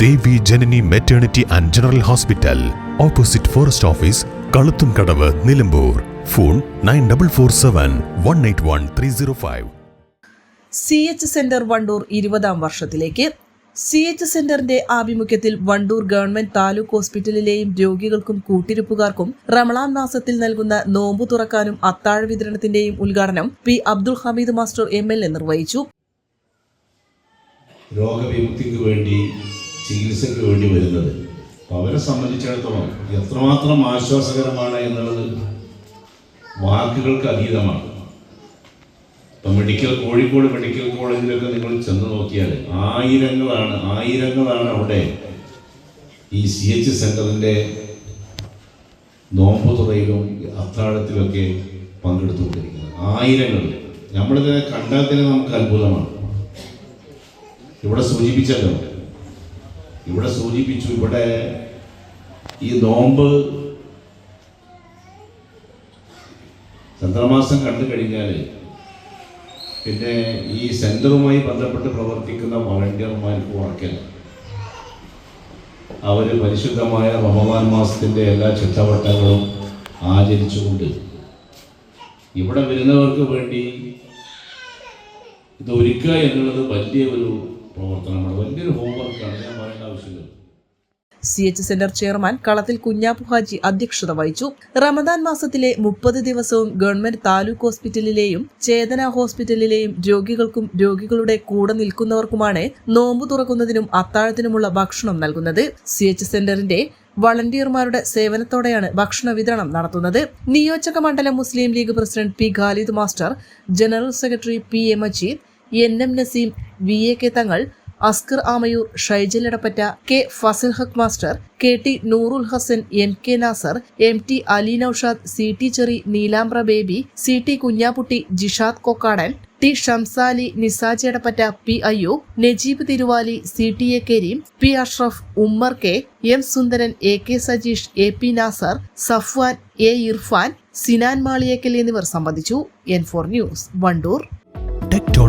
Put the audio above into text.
Devi Janani maternity and general hospital opposite forest office Kaluthum Kadavu Nilambur. Phone nine double four seven one eight one three zero five C H centre Wandoor ഇരുപതാം വർഷത്തിലേക്ക്. C H സെന്ററിന്റെ ആഭിമുഖ്യത്തിൽ Wandoor government taluk ഹോസ്പിറ്റലിലെയും രോഗികൾക്കും കൂട്ടിരിപ്പുകാർക്കും റമളാൻ മാസത്തിൽ നൽകുന്ന നോമ്പു തുറക്കാനും അത്താഴ വിതരണത്തിന്റെയും ഉദ്ഘാടനം P Abdul Hameed master M L A നിർവഹിച്ചു. രോഗവിമുക്തിക്ക് വേണ്ടി ചികിത്സയ്ക്ക് വേണ്ടി വരുന്നത്. അപ്പോൾ അവരെ സംബന്ധിച്ചിടത്തോളം എത്രമാത്രം ആശ്വാസകരമാണ് എന്നുള്ളത് വാക്കുകൾക്ക് അതീതമാണ്. ഇപ്പം മെഡിക്കൽ കോഴിക്കോട് മെഡിക്കൽ കോളേജിലൊക്കെ നിങ്ങൾ ചെന്ന് നോക്കിയാൽ ആയിരങ്ങളാണ് ആയിരങ്ങളാണ് അവിടെ ഈ സി എച്ച് സെന്ററിന്റെ നോമ്പ് തുറയിലും അത്താഴത്തിലൊക്കെ പങ്കെടുത്തുകൊണ്ടിരിക്കുന്നത്. ആയിരങ്ങൾ. നമ്മളിതിനെ കണ്ടാൽ തന്നെ നമുക്ക് അത്ഭുതമാണ്. ഇവിടെ സൂചിപ്പിച്ചല്ലോ. ഇവിടെ സൂചിപ്പിച്ചു ഇവിടെ ഈ നോമ്പ് ചന്ദ്രമാസം കണ്ടു കഴിഞ്ഞാൽ പിന്നെ ഈ സെന്ററുമായി ബന്ധപ്പെട്ട് പ്രവർത്തിക്കുന്ന വളണ്ടിയർമാർക്ക് ഉറക്കില്ല അവർ പരിശുദ്ധമായ റമദാൻ മാസത്തിന്റെ എല്ലാ ചിട്ടവട്ടങ്ങളും ആചരിച്ചുകൊണ്ട് ഇവിടെ വരുന്നവർക്ക് വേണ്ടി ഇത് ഒരുക്കുക എന്നുള്ളത് വലിയ ഒരു സി എച്ച് സെന്റർ ചെയർമാൻ കളത്തിൽ കുഞ്ഞാപ്പു ഹാജി അധ്യക്ഷത വഹിച്ചു. റമദാൻ മാസത്തിലെ മുപ്പത് ദിവസവും ഗവൺമെന്റ് താലൂക്ക് ഹോസ്പിറ്റലിലെയും ചേതന ഹോസ്പിറ്റലിലെയും രോഗികൾക്കും രോഗികളുടെ കൂടെ നിൽക്കുന്നവർക്കുമാണ് നോമ്പ് തുറക്കുന്നതിനും അത്താഴത്തിനുമുള്ള ഭക്ഷണം നൽകുന്നത്. സി എച്ച് സെന്ററിന്റെ വളണ്ടിയർമാരുടെ സേവനത്തോടെയാണ് ഭക്ഷണ വിതരണം നടത്തുന്നത്. നിയോജക മണ്ഡലം Muslim League president P Khalid master general secretary P A Majeed N M Naseem V A K Thangal Askar Amayur Shaijal K Fasal Haq master K T Noorul Hassan M K Nasar M T Ali Noushad C T Cheri Neelambra Baby C T Kunhapputty Jishad Kokkadan T Shamsali Nisaj Edappatta P Ayyu Najeeb Thiruvali C T A Kareem P Ashraf Ummer K M Sundaran A K Sajeesh A P Nasar Safwan A Irfan Sinan Maliyekkal എന്നിവർ സംബന്ധിച്ചു. N four news Wandoor.